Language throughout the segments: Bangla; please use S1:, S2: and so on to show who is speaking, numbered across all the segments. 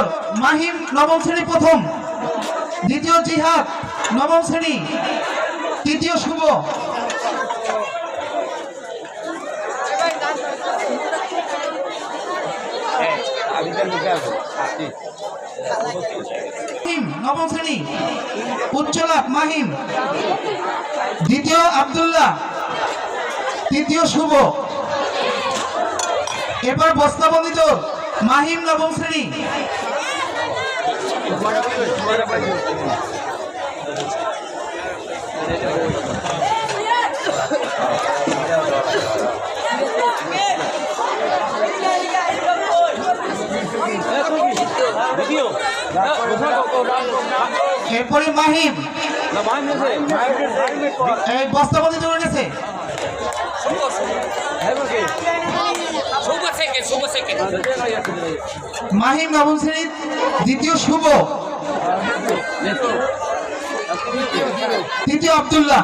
S1: দৌড় মাহিম নবম শ্রেণি প্রথম, দ্বিতীয় জিহাদ, নবম শ্রেণি, তৃতীয় শুভ। নবম শ্রেণি উচ্চলাভ মাহিম। দ্বিতীয় আব্দুল্লাহ, তৃতীয় শুভ। এবার বস্তাবন্দিত মাহিম নবম শ্রেণি এরপরে মাহিম। এই বস্তাবন্দিত হয়ে গেছে
S2: শুভ সেকেন্ড শুভ সেকেন্ড
S1: মাহিম নবম দ্বিতীয় শুভ। তৃতীয় আব্দুল্লাহ।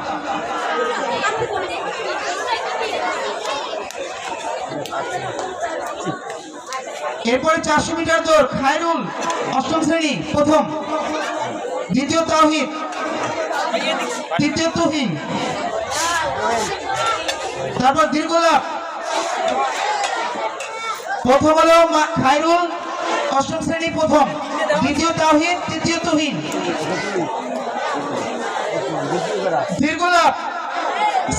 S1: এরপরে চারশো মিটার দৌড়, খায়রুল অষ্টম শ্রেণি, প্রথম। দ্বিতীয় তাওহিদ, তৃতীয় তুহিন। তারপর দীর্ঘলাভ। প্রথম হলো খায়রুল অষ্টম শ্রেণি প্রথম, দ্বিতীয় তাওহিদ, তৃতীয় তুহিন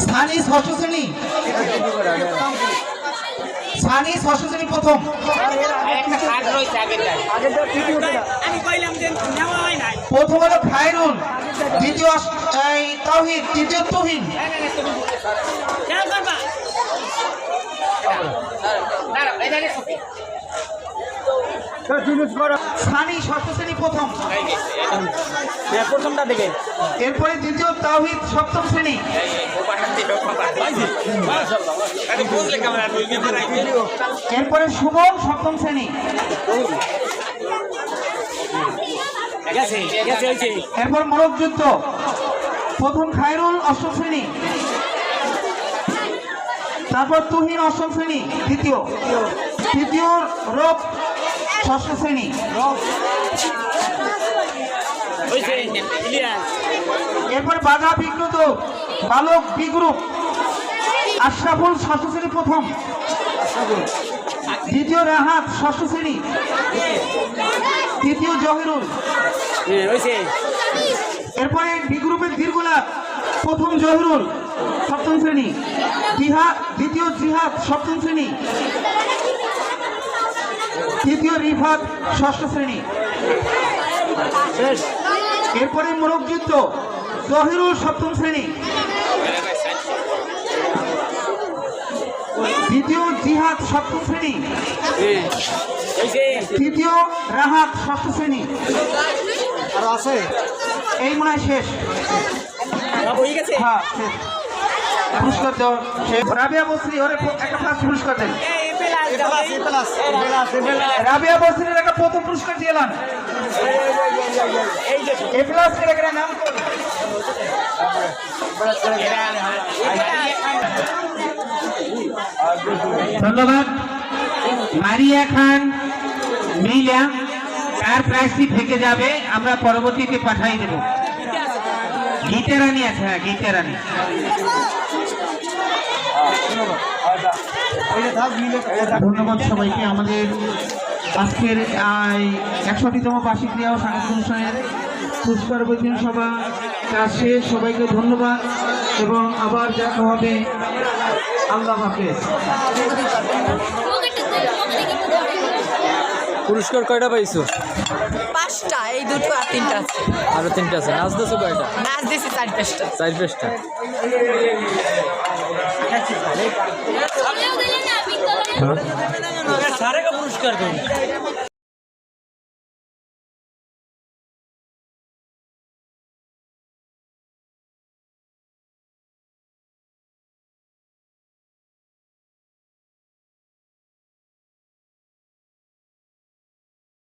S1: সানি ষষ্ঠ শ্রেণি। প্রথম। প্রথম হলো খায়রুল, দ্বিতীয় এই তৃতীয় তুহিন ষষ্ঠ শ্রেণি প্রথম।
S3: প্রথমটা দেখে।
S1: এরপরে দ্বিতীয় তাওহিদ সপ্তম শ্রেণি। এরপরে শুভম সপ্তম শ্রেণি। এরপর যুদ্ধ। প্রথম খায়রুল অষ্টম শ্রেণি। তারপর তুহিন অষ্টম শ্রেণি, দ্বিতীয়। তৃতীয় রব ষষ্ঠ শ্রেণি। এরপর বাধা বিগ্রত বালক বি গ্রুপ আশরাফুল ষষ্ঠ শ্রেণি প্রথম। দ্বিতীয় রাহাত ষষ্ঠ শ্রেণি। তৃতীয় জহিরুল। এরপরে বি গ্রুপের দীর্ঘলাভ প্রথম জহিরুল। সপ্তম শ্রেণি। জিহাদ দ্বিতীয় জিহাদ সপ্তম শ্রেণি। তৃতীয় রিফাত ষষ্ঠ শ্রেণি। এরপরে মোরগ যুদ্ধ জহিরুল সপ্তম শ্রেণি। দ্বিতীয় জিহাদ সপ্তম শ্রেণি। তৃতীয় রাহাত ষষ্ঠ শ্রেণি।
S3: আরও আছে?
S1: এই মনে হয় শেষ।
S3: হ্যাঁ
S1: শেষ। পুরস্কার দেওয়া। রাবিয়া বস্রি ওরে একটা ফার্স্ট পুরস্কার দেন। রাবিয়া বস্রির একটা প্রথম পুরস্কার নাম ধন্যবাদ। মারিয়া খান মিলা তার প্রাইসটি থেকে যাবে, আমরা পরবর্তীতে পাঠাই দেব। গীতা রানী আছে হ্যাঁ গীতা রানী ধন্যবাদ সবাইকে। আমাদের আজকের একষট্টিতম বার্ষিক ক্রিয়া ও সাংস্কৃতিক অনুষ্ঠানের পুরস্কার বৈঠক সভা কাজ শেষ। সবাইকে ধন্যবাদ এবং আবার দেখা হবে। আল্লাহ হাফেজ।
S4: পুরস্কার কয়টা পাইছো?
S5: এই দুটো আর তিনটা আছে।
S4: আরও তিনটা আছে। নাচ দিছো কয়টা?
S5: নাচ দিছি চার পাঁচটা।
S4: চার পাঁচটা।
S3: সারেকা পুরস্কার করি